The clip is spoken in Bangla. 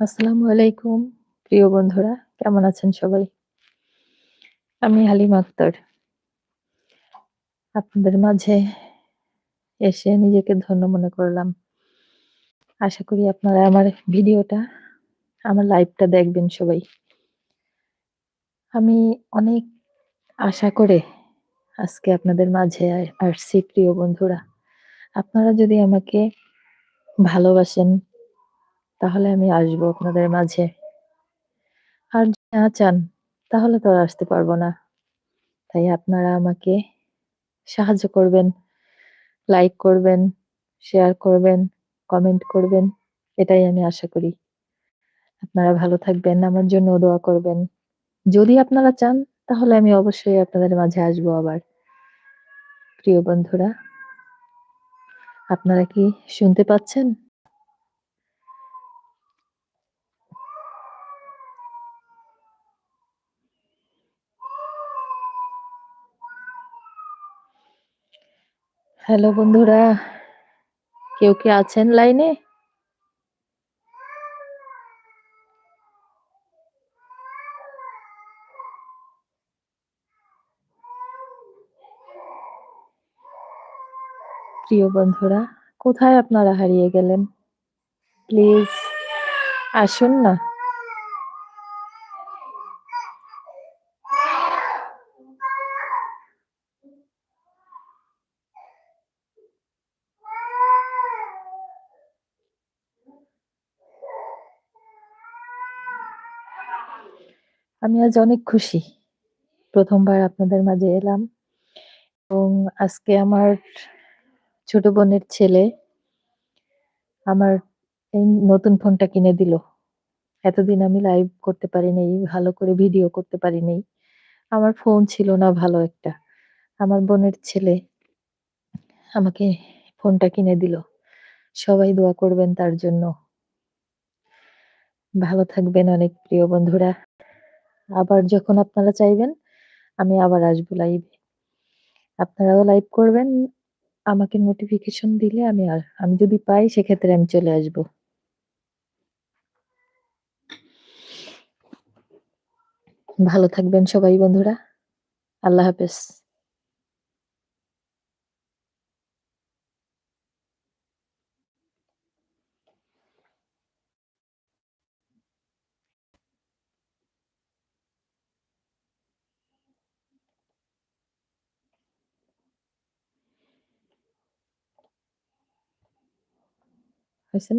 আসসালামু আলাইকুম, প্রিয় বন্ধুরা, কেমন আছেন সবাই? আমি হালিমা আক্তার। আপনাদের মাঝে এসে নিজেকে ধন্য মনে করলাম। আশা করি আপনারা আমার ভিডিওটা, আমার লাইভটা দেখবেন সবাই। আমি অনেক আশা করে আজকে আপনাদের মাঝে আসছি, প্রিয় বন্ধুরা। আপনারা যদি আমাকে ভালোবাসেন তাহলে আমি আসব আপনাদের মাঝে। আর না চান, তাহলে তো আসতে পারব না। তাই আপনারা আমাকে সাহায্য করবেন লাইক করবেন শেয়ার করবেন কমেন্ট করবেন, এটাই আমি আশা করি। আপনারা ভালো থাকবেন, আমার জন্য দোয়া করবেন। যদি আপনারা চান, তাহলে আমি অবশ্যই আপনাদের মাঝে আসব আবার। প্রিয় বন্ধুরা, আপনারা কি শুনতে পাচ্ছেন? হ্যালো বন্ধুরা, কেউ কি আছেন লাইনে? প্রিয় বন্ধুরা, কোথায় আপনারা হারিয়ে গেলেন? প্লিজ আসুন না। আমি আজ অনেক খুশি। প্রথমবার আপনাদের মাঝে এলাম এবং আজকে আমার ছোট বোনের ছেলে আমার এই নতুন ফোনটা কিনে দিল। এতদিন আমি লাইভ করতে পারি নাই ভালো করে ভিডিও করতে পারি নাই আমার ফোন ছিল না ভালো একটা। আমার বোনের ছেলে আমাকে ফোনটা কিনে দিল। সবাই দোয়া করবেন তার জন্য। ভালো থাকবেন অনেক প্রিয় বন্ধুরা। আবার যখন আপনারা চাইবেন, আমি আবার আসব লাইভে আপনারাও লাইভ করবেন, আমাকে নোটিফিকেশন দিলে আমি আর, আমি যদি পাই, সেক্ষেত্রে আমি চলে আসব। ভালো থাকবেন সবাই বন্ধুরা। আল্লাহ হাফেজ। হয়েছে